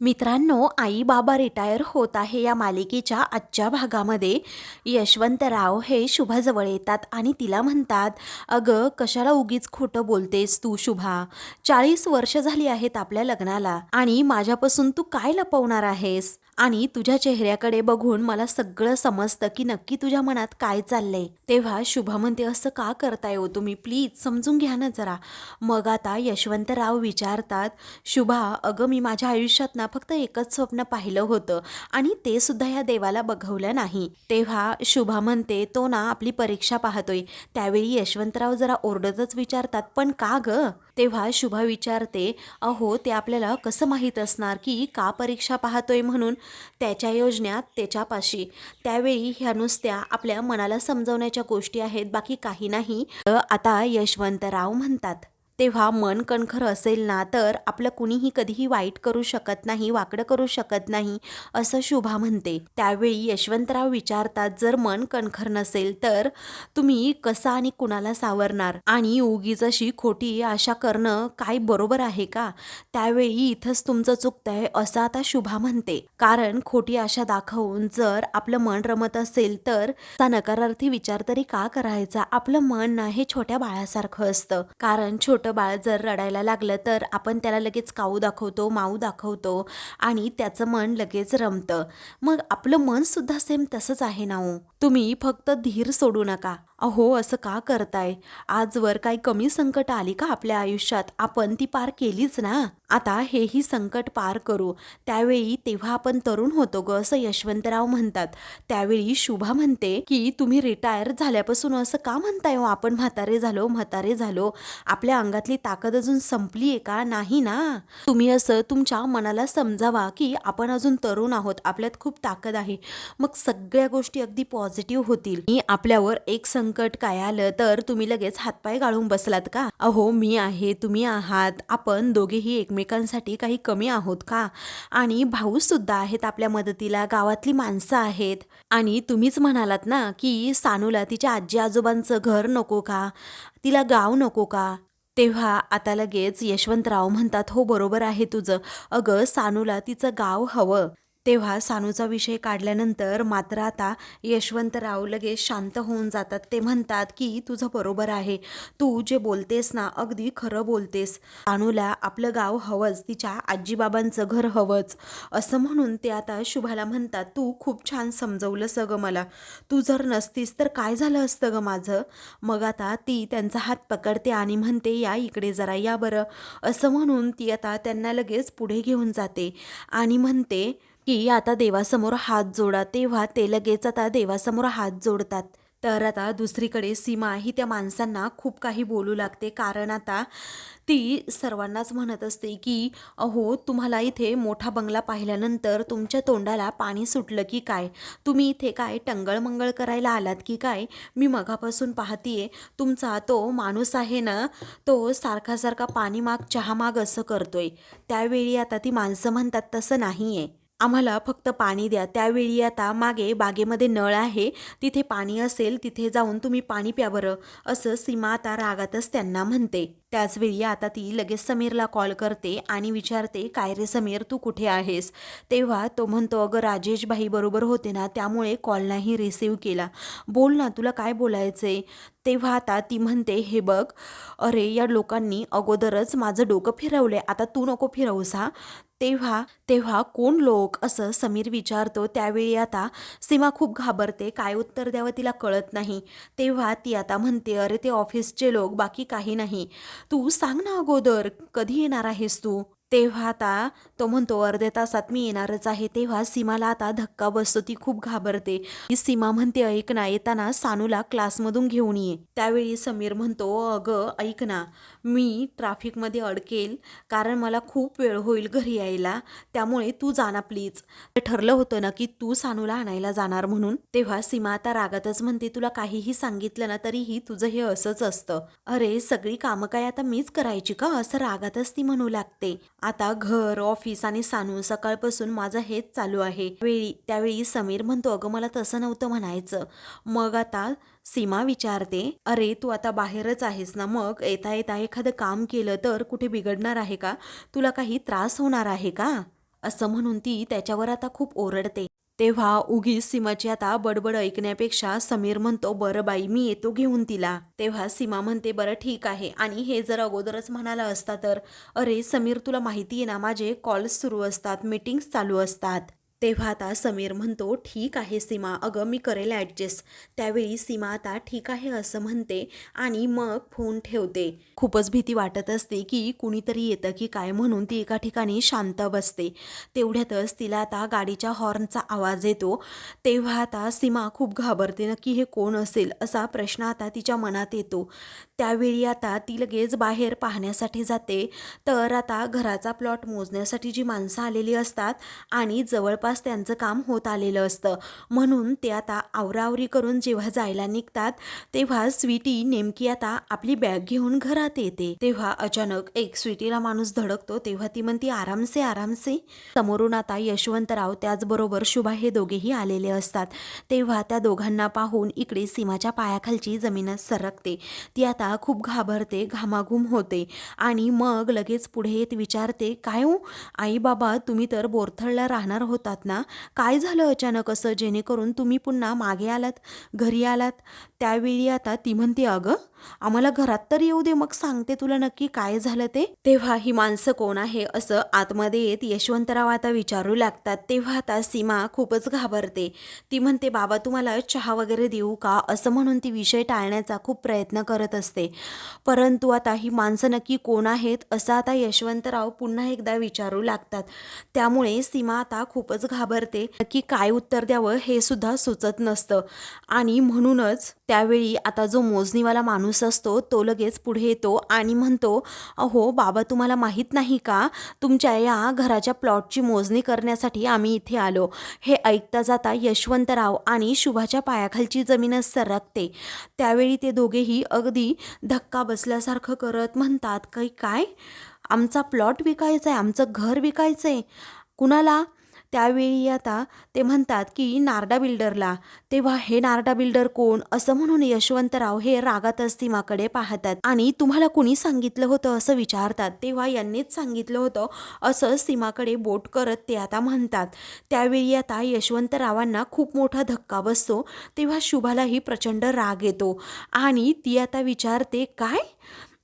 मित्रांनो आई बाबा रिटायर होत आहे या मालिकेच्या आजच्या भागामध्ये. यशवंतराव हे शुभाजवळ येतात आणि तिला म्हणतात अगं कशाला उगीच खोटं बोलतेस तू शुभा? चाळीस वर्ष झाली आहेत आपल्या लग्नाला आणि माझ्यापासून तू काय लपवणार आहेस? आणि तुझ्या चेहऱ्याकडे बघून मला सगळं समजतं की नक्की तुझ्या मनात काय चाललंय. तेव्हा शुभा म्हणते असं का करताय हो तुम्ही? प्लीज समजून घ्या ना जरा. मग आता यशवंतराव विचारतात शुभा अगं मी माझ्या आयुष्यात ना फक्त एकच स्वप्न पाहिलं होतं आणि ते सुद्धा या देवाला बघवलं नाही. तेव्हा शुभा म्हणते तो ना आपली परीक्षा पाहतोय. त्यावेळी यशवंतराव जरा ओरडतच विचारतात पण का ग? तेव्हा शुभा विचारते अहो ते आपल्याला कसं माहीत असणार की का परीक्षा पाहतोय म्हणून? त्याच्या योजना त्याच्यापाशी. त्यावेळी ह्या नुसत्या आपल्या मनाला समजवण्याच्या गोष्टी आहेत बाकी काही नाही. आता यशवंतराव म्हणतात तेव्हा मन कणखर असेल ना तर आपलं कुणीही कधीही वाईट करू शकत नाही वाकडं करू शकत नाही असं शुभा म्हणते. त्यावेळी यशवंतराव विचारतात जर मन कणखर नसेल तर तुम्ही कसं आणि कुणाला सावरणार? आणि उगीच अशी खोटी आशा करणं काय बरोबर आहे का? त्यावेळी इथंच तुमचं चुकतंय असं आता शुभा म्हणते. कारण खोटी आशा दाखवून जर आपलं मन रमत असेल तर त्या नकारार्थी विचार तरी का करायचा? आपलं मन ना हे छोट्या बाळासारखं असतं. कारण छोट बाळ जर रडायला लागलं तर आपण त्याला लगेच काऊ दाखवतो माऊ दाखवतो आणि त्याचं मन लगेच रमतं. मग आपलं मनसुद्धा सेम तसंच आहे ना हो? तुम्ही फक्त धीर सोडू नका. अहो असं का करताय? आजवर काही कमी संकट आली का आपल्या आयुष्यात? आपण ती पार केलीच ना? आता हेही संकट पार करू. त्यावेळी तेव्हा आपण तरुण होतो ग असं यशवंतराव म्हणतात. त्यावेळी शुभा म्हणते की तुम्ही रिटायर झाल्यापासून असं का म्हणताय हो? आपण म्हातारे झालो म्हातारे झालो. आपल्या अंगातली ताकद अजून संपली आहे का? नाही ना? तुम्ही असं तुमच्या मनाला समजावा की आपण अजून तरुण आहोत. आपल्यात खूप ताकद आहे. मग सगळ्या गोष्टी अगदी पॉझिटिव्ह पॉझिटिव्ह होतील. आणि आपल्यावर एक संकट काय आलं तर तुम्ही लगेच हातपाय गाळून बसलात का? अहो मी आहे तुम्ही आहात. आपण दोघेही एकमेकांसाठी काही कमी आहोत का? आणि भाऊ सुद्धा आहेत आपल्या मदतीला गावातली माणसं आहेत. आणि तुम्हीच म्हणालात ना की सानूला तिच्या आजी आजोबांचं घर नको का? तिला गाव नको का? तेव्हा आता लगेच यशवंतराव म्हणतात हो बरोबर आहे तुझं. अगं सानूला तिचं गाव हवं. तेव्हा सानूचा विषय काढल्यानंतर मात्र आता यशवंतराव लगेच शांत होऊन जातात. ते म्हणतात की तुझं बरोबर आहे. तू जे बोलतेस ना अगदी खरं बोलतेस. सानूला आपलं गाव हवंच तिच्या आजीबाबांचं घर हवंच. असं म्हणून ते आता शुभाला म्हणतात तू खूप छान समजवलं सगं मला. तू जर नसतीस तर काय झालं असतं गं माझं? मग आता ती त्यांचा हात पकडते आणि म्हणते या इकडे जरा या बरं. असं म्हणून ती आता त्यांना लगेच पुढे घेऊन जाते आणि म्हणते की आता देवासमोर हात जोडा तेव्हा ते लगेच आता देवासमोर हात जोडतात. तर आता दुसरीकडे सीमा ही त्या माणसांना खूप काही बोलू लागते. कारण आता ती सर्वांनाच म्हणत असते की अहो तुम्हाला इथे मोठा बंगला पाहिल्यानंतर तुमच्या तोंडाला पाणी सुटलं की काय? तुम्ही इथे काय टंगळमंगळ करायला आलात की काय? मी मगापासून पाहतीये तुमचा तो माणूस आहे ना तो सारखा सारखा पाणी माग चहा माग असं करतोय. त्यावेळी आता ती माणसं म्हणतात तसं नाही आहे आम्हाला फक्त पाणी द्या. त्यावेळी आता मागे बागेमध्ये नळ आहे. तिथे पाणी असेल तिथे जाऊन तुम्ही पाणी प्या बरं असं सीमा आता रागातच त्यांना म्हणते. त्याचवेळी आता ती लगेच समीरला कॉल करते आणि विचारते काय रे समीर तू कुठे आहेस? तेव्हा तो म्हणतो अगं राजेश भाई बरोबर होते ना त्यामुळे कॉल नाही रिसीव केला. बोल ना तुला काय बोलायचंय? तेव्हा आता ती म्हणते हे बघ अरे या लोकांनी अगोदरच माझं डोकं फिरवले आता तू नको फिरवूस हा. तेव्हा तेव्हा कोण लोक असं समीर विचारतो त्यावेळी आता सीमा खूप घाबरते. काय उत्तर द्यावं तिला कळत नाही. तेव्हा ती आता म्हणते अरे ते ऑफिसचे लोक बाकी काही नाही. तू सांग ना अगोदर कधी येणार आहेस तू? तेव्हा आता तो म्हणतो अर्ध्या तासात मी येणारच आहे. तेव्हा सीमाला आता धक्का बसतो ती खूप घाबरते. सीमा म्हणते ऐक ना येताना सानूला क्लासमधून घेऊन ये. त्यावेळी समीर म्हणतो अगं ऐक ना मी ट्रॅफिकमध्ये अडकेल कारण मला खूप वेळ होईल घरी यायला त्यामुळे तू जाणार प्लीज. ठरलं होतं ना की तू सानूला आणायला जाणार म्हणून. तेव्हा सीमा आता रागातच म्हणते तुला काहीही सांगितलं ना तरीही तुझं हे असंच असतं. अरे सगळी कामं काय आता मीच करायची का? असं रागातच ती म्हणू लागते. आता घर ऑफिस आणि सानू सकाळपासून माझं हेच चालू आहे. वेळी त्यावेळी समीर म्हणतो अगं मला तसं नव्हतं म्हणायचं. मग आता सीमा विचारते अरे तू आता बाहेरच आहेस ना मग? येता येता एखादं काम केलं तर कुठे बिघडणार आहे का? तुला काही त्रास होणार आहे का? असं म्हणून ती त्याच्यावर आता खूप ओरडते. तेव्हा उगीच सीमाची आता बडबड ऐकण्यापेक्षा समीर म्हणतो बरं बाई मी येतो घेऊन तिला. तेव्हा सीमा म्हणते बरं ठीक आहे. आणि हे जर अगोदरच म्हणाला असता तर अरे समीर तुला माहिती आहे ना माझे कॉल्स सुरू असतात मीटिंग्स चालू असतात. तेव्हा आता समीर म्हणतो ठीक आहे सीमा अगं मी करेल ॲडजस्ट त्यावेळी सीमा आता ठीक आहे असं म्हणते आणि मग फोन ठेवते. खूपच भीती वाटत असते की कुणीतरी येतं की काय म्हणून ती एका ठिकाणी शांत बसते. तेवढ्यातच तिला आता गाडीच्या हॉर्नचा आवाज येतो. तेव्हा आता सीमा खूप घाबरते नक्की हे कोण असेल असा प्रश्न आता तिच्या मनात येतो. त्यावेळी आता ती लगेच बाहेर पाहण्यासाठी जाते. तर आता घराचा प्लॉट मोजण्यासाठी जी माणसं आलेली असतात आणि जवळपास त्यांचं काम होत आलेलं असतं. म्हणून ते आता आवरावरी करून जेव्हा जायला निघतात तेव्हा स्वीटी नेमकी आता आपली बॅग घेऊन घरात येते. तेव्हा अचानक एक स्वीटीला माणूस धडकतो तेव्हा ती म्हणती आरामसे आरामसे. समोरून आता यशवंतराव त्याचबरोबर शुभा हे दोघेही आलेले असतात. तेव्हा त्या दोघांना पाहून इकडे सीमाच्या पायाखालची जमीन सरकते. ती आता खूप घाबरते घामाघूम होते आणि मग लगेच पुढे येत विचारते काय हो? आई बाबा तुम्ही तर बोरथळला राहणार होतात ना? काय झालं अचानक असं? जेणेकरून तुम्ही पुन्हा मागे आलात घरी आलात. त्यावेळी आता ती म्हणते अगं आम्हाला घरात तर येऊ दे मग सांगते तुला नक्की काय झालं ते. तेव्हा ही माणसं कोण आहे असं आतमध्ये येत यशवंतराव आता विचारू लागतात. तेव्हा आता सीमा खूपच घाबरते. ती म्हणते बाबा तुम्हाला चहा वगैरे देऊ का? असं म्हणून ती विषय टाळण्याचा खूप प्रयत्न करत असते. परंतु आता ही माणसं नक्की कोण आहेत असं आता यशवंतराव पुन्हा एकदा विचारू लागतात. त्यामुळे सीमा आता खूपच घाबरते. नक्की काय उत्तर द्यावं हे सुद्धा सुचत नसतं. आणि म्हणूनच त्यावेळी आता जो मोजणीवाला माणूस असतो तो लगेच पुढे येतो आणि म्हणतो अहो बाबा तुम्हाला माहीत नाही का? तुमच्या या घराच्या प्लॉटची मोजणी करण्यासाठी आम्ही इथे आलो. हे ऐकता जाता यशवंतराव आणि शुभाच्या पायाखालची जमीनच सरकते. त्यावेळी ते दोघेही अगदी धक्का बसल्यासारखं करत म्हणतात काही काय? आमचा प्लॉट विकायचा आहे आमचं घर विकायचं आहे कुणाला त्यावेळी आता ते म्हणतात की नारडा बिल्डरला तेव्हा हे नारडा बिल्डर कोण? असं म्हणून यशवंतराव हे रागातच सीमाकडे पाहतात. आणि तुम्हाला कुणी सांगितलं होतं असं विचारतात? तेव्हा यांनीच सांगितलं होतं असं सीमाकडे बोट करत ते आता म्हणतात. त्यावेळी आता यशवंतरावांना खूप मोठा धक्का बसतो तेव्हा शुभालाही प्रचंड राग येतो. आणि ती आता विचारते काय?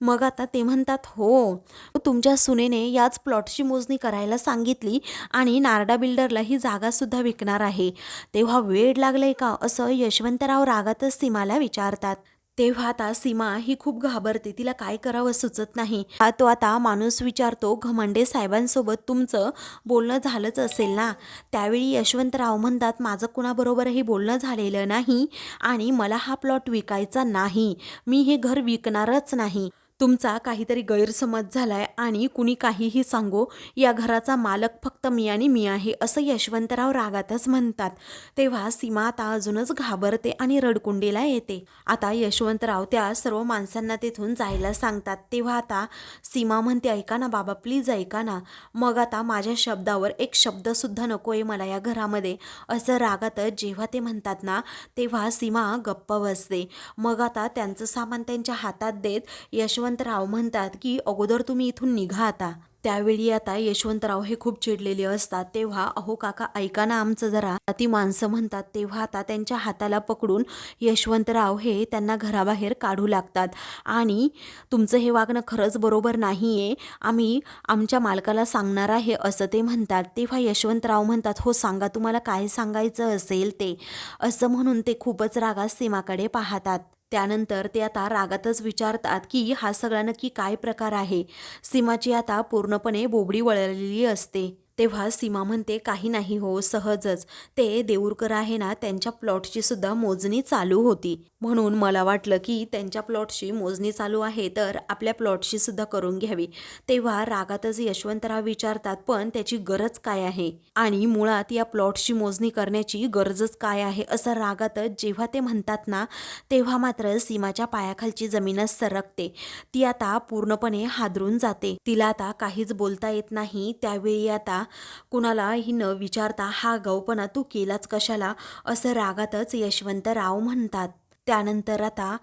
मग आता ते म्हणतात हो तुमच्या सुनेने याच प्लॉटची मोजणी करायला सांगितली आणि नारडा बिल्डरला ही जागासुद्धा विकणार आहे. तेव्हा वेळ लागलाय का? असं यशवंतराव रागातच सीमाला विचारतात. तेव्हा आता सीमा ही खूप घाबरते. तिला काय करावं सुचत नाही. तो आता माणूस विचारतो घमंडे साहेबांसोबत तुमचं बोलणं झालंच असेल ना? त्यावेळी यशवंतराव म्हणतात माझं कुणाबरोबरही बोलणं झालेलं नाही आणि मला हा प्लॉट विकायचा नाही. मी हे घर विकणारच नाही. तुमचा काहीतरी गैरसमज झालाय आणि कुणी काहीही सांगो या घराचा मालक फक्त मी आणि मी आहे असं यशवंतराव रागातच म्हणतात. तेव्हा सीमा आता अजूनच घाबरते आणि रडकुंडीला येते. आता यशवंतराव त्या सर्व माणसांना तेथून जायला सांगतात. तेव्हा आता सीमा म्हणते ऐका ना बाबा प्लीज ऐका ना. मग आता माझ्या शब्दावर एक शब्दसुद्धा नको आहे मला या घरामध्ये. असं रागातच जेव्हा ते म्हणतात ना तेव्हा सीमा गप्प बसते. मग आता त्यांचं सामान त्यांच्या हातात देत यशवंत यशवंतराव म्हणतात की अगोदर तुम्ही इथून निघा आता. त्यावेळी आता यशवंतराव हे खूप चिडलेले असतात. तेव्हा अहो काका ऐका ना आमचं जरा. ती माणसं म्हणतात. तेव्हा आता त्यांच्या हाताला पकडून यशवंतराव हे त्यांना घराबाहेर काढू लागतात. आणि तुमचं हे वागणं खरंच बरोबर नाही आहे आम्ही आमच्या मालकाला सांगणार आहे असं ते म्हणतात. तेव्हा यशवंतराव म्हणतात हो सांगा. तुम्हाला काय सांगायचं असेल ते. असं म्हणून ते खूपच रागात सीमाकडे पाहतात. त्यानंतर ते आता रागातच विचारतात की हा सगळा नक्की काय प्रकार आहे? सीमाची आता पूर्णपणे बोबडी वळलेली असते. तेव्हा सीमा म्हणते काही नाही हो सहजच. ते देऊरकर आहे ना त्यांच्या प्लॉटची सुद्धा मोजणी चालू होती. म्हणून मला वाटलं की त्यांच्या प्लॉटची मोजणी चालू आहे तर आपल्या प्लॉटची सुद्धा करून घ्यावी. तेव्हा रागातच यशवंतराव विचारतात पण त्याची गरज काय आहे? आणि मुळात या प्लॉटची मोजणी करण्याची गरजच काय आहे? असं रागातच जेव्हा ते म्हणतात ना तेव्हा मात्र सीमाच्या पायाखालची जमीनच सरकते. ती आता पूर्णपणे हादरून जाते. तिला आता काहीच बोलता येत नाही. त्यावेळी आता कुणालाही न विचारता हा गौपणा तू केलाच कशाला असं रागातच यशवंतराव म्हणतात. त्यानंतर आता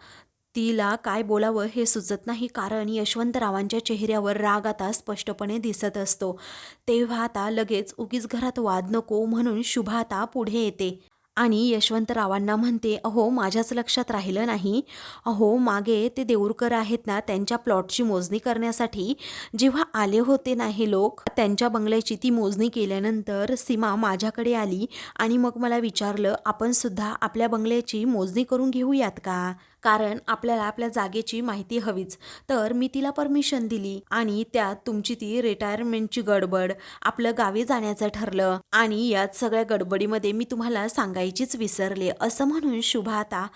तिला काय बोलावं हे सुचत नाही कारण यशवंतरावांच्या चेहऱ्यावर राग आता स्पष्टपणे दिसत असतो. तेव्हा आता लगेच उगीच घरात वाद नको म्हणून शुभा आता पुढे येते. आणि यशवंतरावांना म्हणते अहो माझ्याच लक्षात राहिलं नाही. अहो मागे ते देऊरकर आहेत ना त्यांच्या प्लॉटची मोजणी करण्यासाठी. जेव्हा आले होते ना हे लोक त्यांच्या बंगल्याची ती मोजणी केल्यानंतर सीमा माझ्याकडे आली आणि मग मला विचारलं आपण सुद्धा आपल्या बंगल्याची मोजणी करून घेऊयात का? कारण आपल्याला आपल्या जागेची माहिती हवीच. तर मी तिला परमिशन दिली आणि त्यात तुमची ती रिटायरमेंटची गडबड आपलं गावी जाण्याचं ठरलं आणि यात सगळ्या गडबडीमध्ये मी तुम्हाला सांगायचीच विसरले. असं म्हणून शुभा आता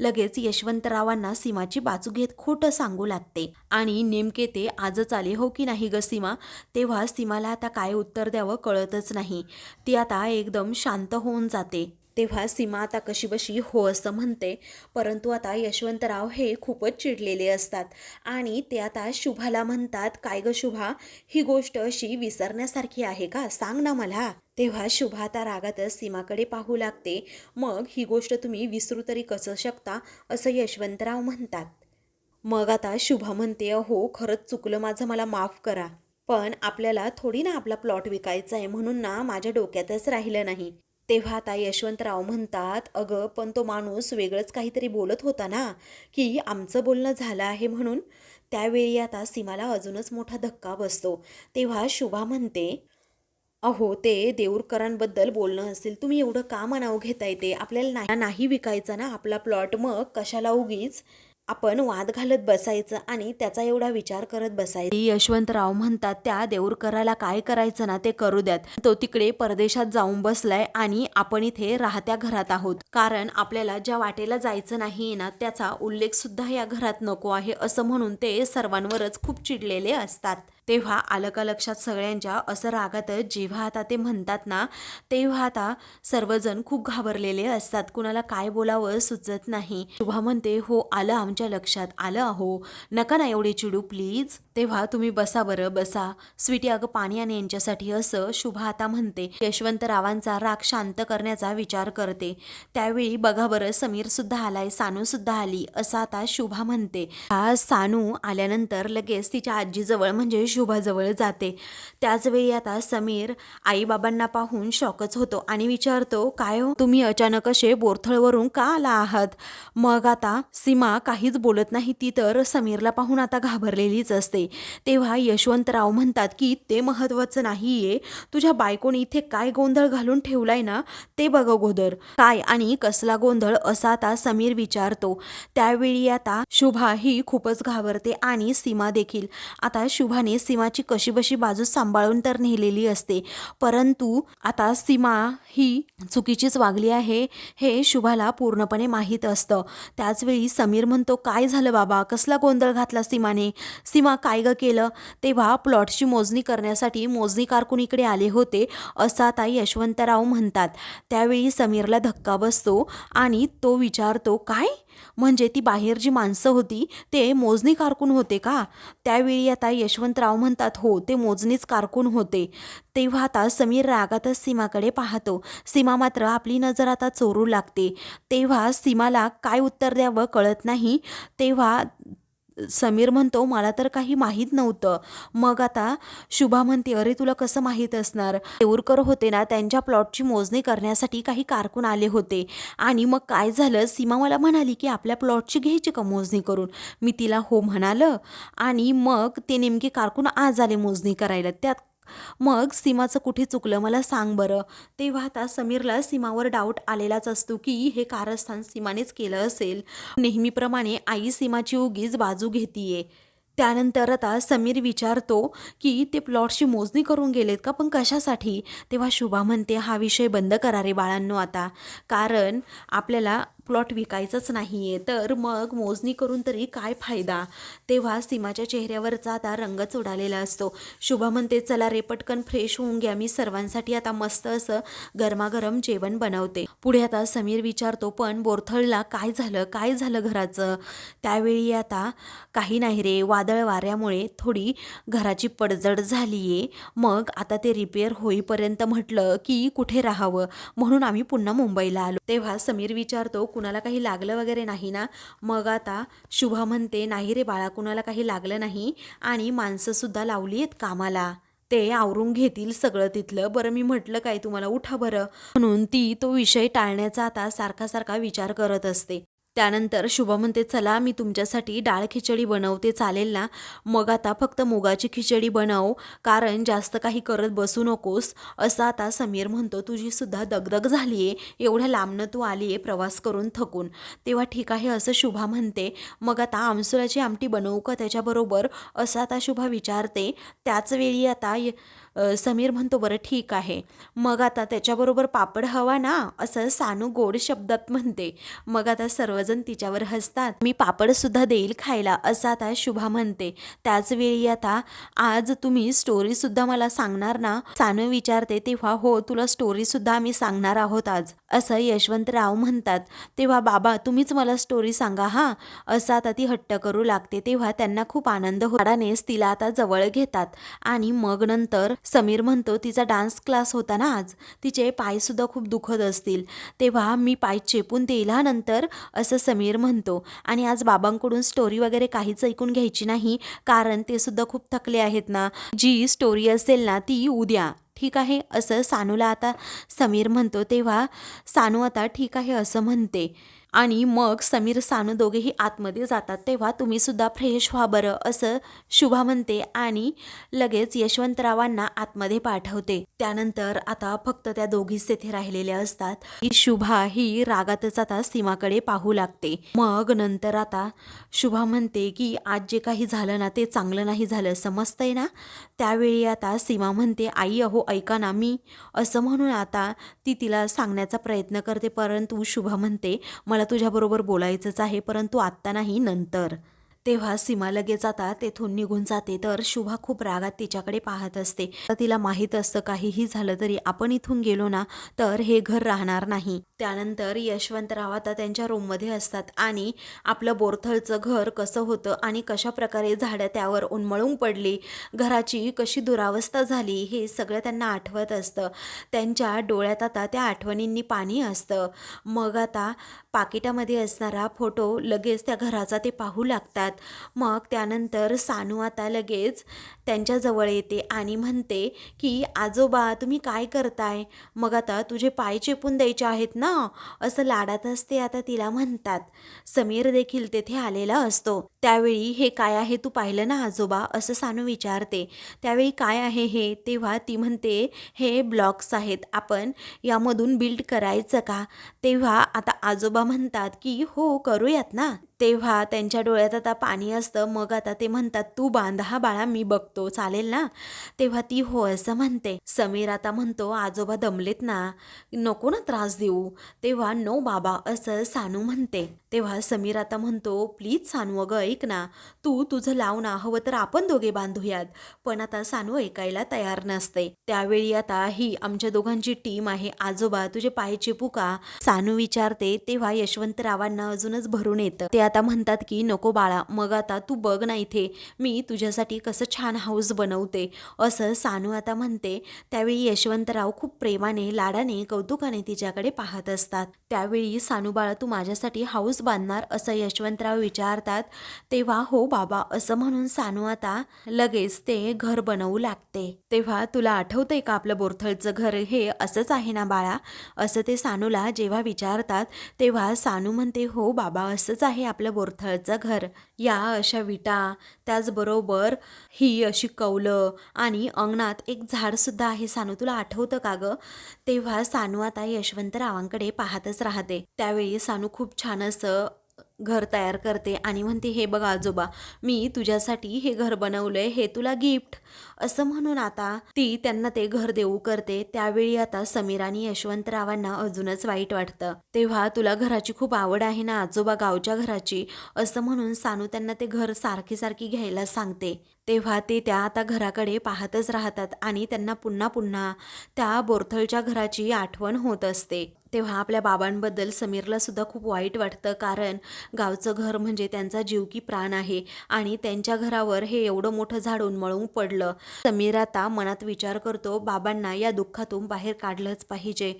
लगेच यशवंतरावांना सीमाची बाजू घेत खोटं सांगू लागते. आणि नेमके ते आजच आले हो की नाही ग सीमा? तेव्हा सीमाला आता काय उत्तर द्यावं कळतच नाही. ती आता एकदम शांत होऊन जाते. तेव्हा सीमा आता कशी बशी हो असं म्हणते. परंतु आता यशवंतराव हे खूपच चिडलेले असतात. आणि ते आता शुभाला म्हणतात काय ग शुभा? ही गोष्ट अशी विसरण्यासारखी आहे का? सांग ना मला. तेव्हा शुभा आता रागातच सीमाकडे पाहू लागते. मग ही गोष्ट तुम्ही विसरू तरी कसं शकता? असं यशवंतराव म्हणतात. मग आता शुभा म्हणते हो खरंच चुकलं माझं मला माफ करा. पण आपल्याला थोडी ना आपला प्लॉट विकायचा आहे म्हणून ना माझ्या डोक्यातच राहिलं नाही. तेव्हा आता यशवंतराव म्हणतात अगं पण तो माणूस वेगळंच काहीतरी बोलत होता ना की आमचं बोलणं झालं आहे म्हणून. त्यावेळी आता सीमाला अजूनच मोठा धक्का बसतो. तेव्हा शुभा म्हणते अहो ते देऊरकरांबद्दल बोलणं असेल तुम्ही एवढं का मनाव घेताय ते? आपल्याला नाही नाही विकायचा ना आपला प्लॉट मग कशाला उगीच? आपण वाद घालत बसायचं आणि त्याचा एवढा विचार करत बसायचं. यशवंतराव म्हणतात त्या देऊरकराला काय करायचं ना ते करू द्यात. तो तिकडे परदेशात जाऊन बसलाय आणि आपण इथे राहत्या घरात आहोत. कारण आपल्याला ज्या वाटेला जायचं नाही ना त्याचा उल्लेख सुद्धा या घरात नको आहे असं म्हणून ते सर्वांवरच खूप चिडलेले असतात. तेव्हा आलं का लक्षात सगळ्यांच्या असं रागातच जेव्हा आता ते म्हणतात ना तेव्हा आता सर्वजण खूप घाबरलेले असतात. कुणाला काय बोलावं सुचत नाही. शुभा म्हणते हो आलं आमच्या लक्षात. आलं अहो. नका ना एवढे चिडू प्लीज. तेव्हा तुम्ही बसा बरं बसा. स्वीटी अगं पाणी आणि यांच्यासाठी असं शुभा आता म्हणते. यशवंतरावांचा राग शांत करण्याचा विचार करते. त्यावेळी बघा बरं समीर सुद्धा आलाय सानू सुद्धा आली असं आता शुभा म्हणते. हा सानू आल्यानंतर लगेच तिच्या आजीजवळ म्हणजे शुभाजवळ जाते. त्याचवेळी आता समीर आईबाबांना पाहून शॉकच होतो आणि विचारतो काय हो? तुम्ही अचानक असे बोरथळवरून का आला आहात? मग आता सीमा काहीच बोलत नाही ती तर समीरला पाहून आता घाबरलेलीच असते. तेव्हा यशवंतराव म्हणतात की ते महत्वाचं नाहीये. तुझ्या बायकोने इथे काय गोंधळ घालून ठेवलाय ना ते बघ गोदर काय आणि कसला गोंधळ? असा आता समीर विचारतो. त्यावेळी आता शुभा ही खूपच घाबरते आणि सीमा देखील. आता शुभाने सीमाची कशीबशी बाजू सांभाळून तर नेलेली असते. परंतु आता सीमा ही चुकीचीच वागली आहे हे शुभाला पूर्णपणे माहीत असतं. त्याचवेळी समीर म्हणतो काय झालं बाबा? कसला गोंधळ घातला सीमाने? सीमा काय ग केलं. तेव्हा प्लॉटची मोजणी करण्यासाठी मोजणी कारकून इकडे आले होते असं आता यशवंतराव म्हणतात. त्यावेळी समीरला धक्का बसतो आणि तो विचारतो काय? म्हणजे ती बाहेर जी माणसं होती ते मोजणी कारकून होते का? त्यावेळी आता यशवंतराव म्हणतात हो ते मोजणीच कारकून होते. तेव्हा आता समीर रागातच सीमाकडे पाहतो. सीमा मात्र आपली नजर आता चोरू लागते. तेव्हा सीमाला काय उत्तर द्यावं कळत नाही. तेव्हा समीर म्हणतो मला तर काही माहीत नव्हतं. मग आता शुभा म्हणते अरे तुला कसं माहीत असणार? देऊरकर होते ना त्यांच्या प्लॉटची मोजणी करण्यासाठी काही कारकून आले होते. आणि मग काय झालं सीमा मला म्हणाली की आपल्या प्लॉटची घ्यायची का मोजणी करून? मी तिला हो म्हणालं. आणि मग ते नेमके कारकून आज आले मोजणी करायला. त्यात मग सीमाचं कुठे चुकलं मला सांग बरं. तेव्हा आता समीरला सीमावर डाऊट आलेलाच असतो की हे कारस्थान सीमानेच केलं असेल. नेहमीप्रमाणे आई सीमाची उगीच बाजू घेतीये. त्यानंतर आता समीर विचारतो की ते प्लॉटची मोजणी करून गेलेत का? पण कशासाठी? तेव्हा शुभा म्हणते हा विषय बंद करा रे बाळांनो आता. कारण आपल्याला प्लॉट विकायचंच नाही आहे तर मग मोजणी करून तरी काय फायदा? तेव्हा सीमाच्या चेहऱ्यावरचा आता रंगच उडालेला असतो. शुभा म्हणते चला रे पटकन फ्रेश होऊन घ्या. मी सर्वांसाठी आता मस्त असं गरमागरम जेवण बनवते. पुढे आता समीर विचारतो पण बोरथळला काय झालं? काय झालं घराचं? त्यावेळी आता काही नाही रे. वादळ वाऱ्यामुळे थोडी घराची पडझड झाली आहे मग आता ते रिपेअर होईपर्यंत म्हटलं की कुठे राहावं? म्हणून आम्ही पुन्हा मुंबईला आलो. तेव्हा समीर विचारतो कुणाला काही लागलं वगैरे नाही ना मग आता शुभा म्हणते नाही रे बाळा कुणाला काही लागलं नाही आणि माणसंसुद्धा लावली आहेत कामाला. ते आवरून घेतील सगळं तिथलं. बरं मी म्हटलं काय तुम्हाला? उठा बरं. म्हणून ती तो विषय टाळण्याचा आता सारखा सारखा विचार करत असते. त्यानंतर शुभा म्हणते चला मी तुमच्यासाठी डाळ खिचडी बनवते चालेल ना? मग आता फक्त मुगाची खिचडी बनव कारण जास्त काही करत बसू नकोस. असं आता समीर म्हणतो तुझीसुद्धा दगदग झाली आहे एवढ्या लांबनं तू आली आहे प्रवास करून थकून. तेव्हा ठीक आहे असं शुभा म्हणते. मग आता आमसुराची आमटी बनवू का त्याच्याबरोबर? असं आता शुभा विचारते. त्याच वेळी आता य- समीर म्हणतो बरं ठीक आहे. मग आता त्याच्याबरोबर पापड हवा ना असं सानू गोड शब्दात म्हणते. मग आता सर्वजण तिच्यावर हसतात. मी पापड सुद्धा देईल खायला असं आता शुभा म्हणते. त्याचवेळी आता आज तुम्ही स्टोरी सुद्धा मला सांगणार ना? सानू विचारते तेव्हा हो तुला स्टोरी सुद्धा आम्ही सांगणार आहोत आज. असं यशवंतराव म्हणतात. तेव्हा बाबा तुम्हीच मला स्टोरी सांगा हा. असं आता ती हट्ट करू लागते. तेव्हा त्यांना खूप आनंद होतानेच तिला आता जवळ घेतात. आणि मग नंतर समीर म्हणतो तिचा डान्स क्लास होता ना आज. तिचे पायसुद्धा खूप दुखत असतील. तेव्हा मी पाय चेपून देईला नंतर असं समीर म्हणतो. आणि आज बाबांकडून स्टोरी वगैरे काहीच ऐकून घ्यायची नाही कारण ते सुद्धा खूप थकले आहेत ना. जी स्टोरी असेल ना ती उद्या. ठीक आहे? असं सानूला आता समीर म्हणतो. तेव्हा सानू आता ठीक आहे असं म्हणते. आणि मग समीर सानू दोघेही आतमध्ये जातात तेव्हा तुम्ही सुद्धा फ्रेश व्हा बरं असं शुभा म्हणते आणि लगेच यशवंतरावांना आतमध्ये पाठवते. त्यानंतर आता फक्त त्या दोघीच तेथे राहिलेल्या असतात. ही शुभा ही रागातच आता सीमाकडे पाहू लागते. मग नंतर आता शुभा म्हणते की आज जे काही झालं ना ते चांगलं नाही झालं समजतंय ना? त्यावेळी आता सीमा म्हणते आई अहो ऐका ना मी असं म्हणून आता ती तिला सांगण्याचा प्रयत्न करते परंतु शुभा म्हणते मला तुझ्याबरोबर बोलायचंच आहे परंतु आत्ता नाही नंतर. तेव्हा सीमा लगेच आता तेथून निघून जाते. तर शुभा खूप रागात तिच्याकडे पाहत असते. तर तिला माहीत असतं काहीही झालं तरी आपण इथून गेलो ना तर हे घर राहणार नाही. त्यानंतर यशवंतराव आता त्यांच्या रूममध्ये असतात आणि आपलं बोरथळचं घर कसं होतं आणि कशा प्रकारे झाडं त्यावर उन्मळून पडली घराची कशी दुरावस्था झाली हे सगळं त्यांना आठवत असतं. त्यांच्या डोळ्यात आता त्या आठवणींनी पाणी असतं. मग आता पाकिटामध्ये असणारा फोटो लगेच त्या घराचा ते पाहू लागतात. मग त्यानंतर सानू आता लगेच त्यांच्याजवळ येते आणि म्हणते की आजोबा तुम्ही काय करताय? मग आता तुझे पाय चेपून द्यायचे आहेत ना? असं लाडात असते आता तिला म्हणतात. समीर देखील तेथे आलेला असतो. त्यावेळी हे काय आहे? तू पाहिलं ना आजोबा? असं सानू विचारते. त्यावेळी काय आहे हे? तेव्हा ती म्हणते हे ब्लॉक्स आहेत. आपण यामधून बिल्ड करायचं का? तेव्हा आता आजोबा म्हणतात की हो करूयात ना. तेव्हा त्यांच्या डोळ्यात आता पाणी असतं. मग आता ते म्हणतात तू बांध हा बाळा मी बघतो. चालेल ना? तेव्हा ती हो असं म्हणते. समीर आता म्हणतो आजोबा दमलेत ना. नको ना त्रास देऊ. तेव्हा नो बाबा असं सानू म्हणते. तेव्हा समीर आता म्हणतो प्लीज सानू अगं ऐक ना तू तुझं लाव ना हवं तर आपण दोघे बांधूयात. पण आता सानू ऐकायला तयार नसते. त्यावेळी आता ही आमच्या दोघांची टीम आहे. आजोबा तुझे पाय चेपू का? सानू विचारते. तेव्हा यशवंतरावांना अजूनच भरून येतं. ते आता म्हणतात की नको बाळा मग आता तू बघ ना इथे मी तुझ्यासाठी कसं छान हाऊस बनवते. असं सानू आता म्हणते. त्यावेळी यशवंतराव खूप प्रेमाने लाडाने कौतुकाने तिच्याकडे पाहत असतात. त्यावेळी सानू बाळा तू माझ्यासाठी हाऊस बांधणार असं यशवंतराव विचारतात तेव्हा हो बाबा असं म्हणून सानू आता लगेच ते घर बनवू लागते. तेव्हा तुला आठवतंय का आपलं बोरथळचं घर? हे असंच आहे ना बाळा? असं ते सानूला जेव्हा विचारतात तेव्हा सानू म्हणते हो बाबा असंच आहे आपलं बोरथळचं घर. या अशा विटा त्याचबरोबर ही अशी कौलं आणि अंगणात एक झाडसुद्धा आहे सानू. तुला आठवतं का गं? तेव्हा सानू आता यशवंतरावांकडे पाहतच राहते. त्यावेळी सानू खूप छान असं घर तयार करते आणि म्हणते हे बघ आजोबा मी तुझ्यासाठी हे घर बनवलंय हे तुला गिफ्ट असं म्हणून आता ती त्यांना ते घर देऊ करते. त्यावेळी आता समीर आणि यशवंतरावांना अजूनच वाईट वाटतं. तेव्हा तुला घराची खूप आवड आहे ना आजोबा गावच्या घराची? असं म्हणून सानू त्यांना ते घर सारखी सारखी घ्यायला सांगते. तेव्हा ते त्या आता घराकडे पाहतच राहतात आणि त्यांना पुन्हा पुन्हा त्या बोरथळच्या घराची आठवण होत असते. तेव्हा आपल्या बाबांबद्दल समीरला सुद्धा खूप वाईट वाटतं कारण गावचं घर म्हणजे त्यांचा जीव की प्राण आहे आणि त्यांच्या घरावर हे एवढं मोठं झाड उन्मळून पडलं. समीर आता मनात विचार करतो बाबांना या दुःखातून बाहेर काढलंच पाहिजे.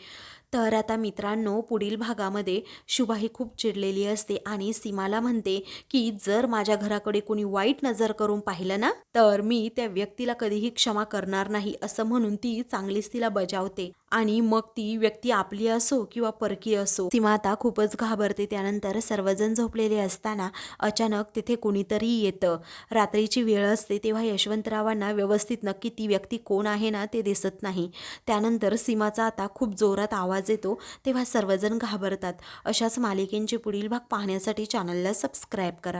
तर आता मित्रांनो पुढील भागामध्ये शुभा ही खूप चिडलेली असते आणि सीमाला म्हणते की जर माझ्या घराकडे कोणी वाईट नजर करून पाहिलं ना तर मी त्या व्यक्तीला कधीही क्षमा करणार नाही असं म्हणून ती चांगलीच तिला बजावते. आणि मग ती व्यक्ती आपली असो किंवा परकी असो सीमा आता खूपच घाबरते. त्यानंतर सर्वजण झोपलेले असताना अचानक तिथे कोणीतरी येतं. रात्रीची वेळ असते तेव्हा यशवंतरावांना व्यवस्थित नक्की ती व्यक्ती कोण आहे ना ते दिसत नाही. त्यानंतर सीमाचा आता खूप जोरात आवाज आवाज येतो तेव्हा सर्वजण घाबरतात. अशाच मालिकेंचे पुढील भाग पाहण्यासाठी चॅनलला सबस्क्राईब करा.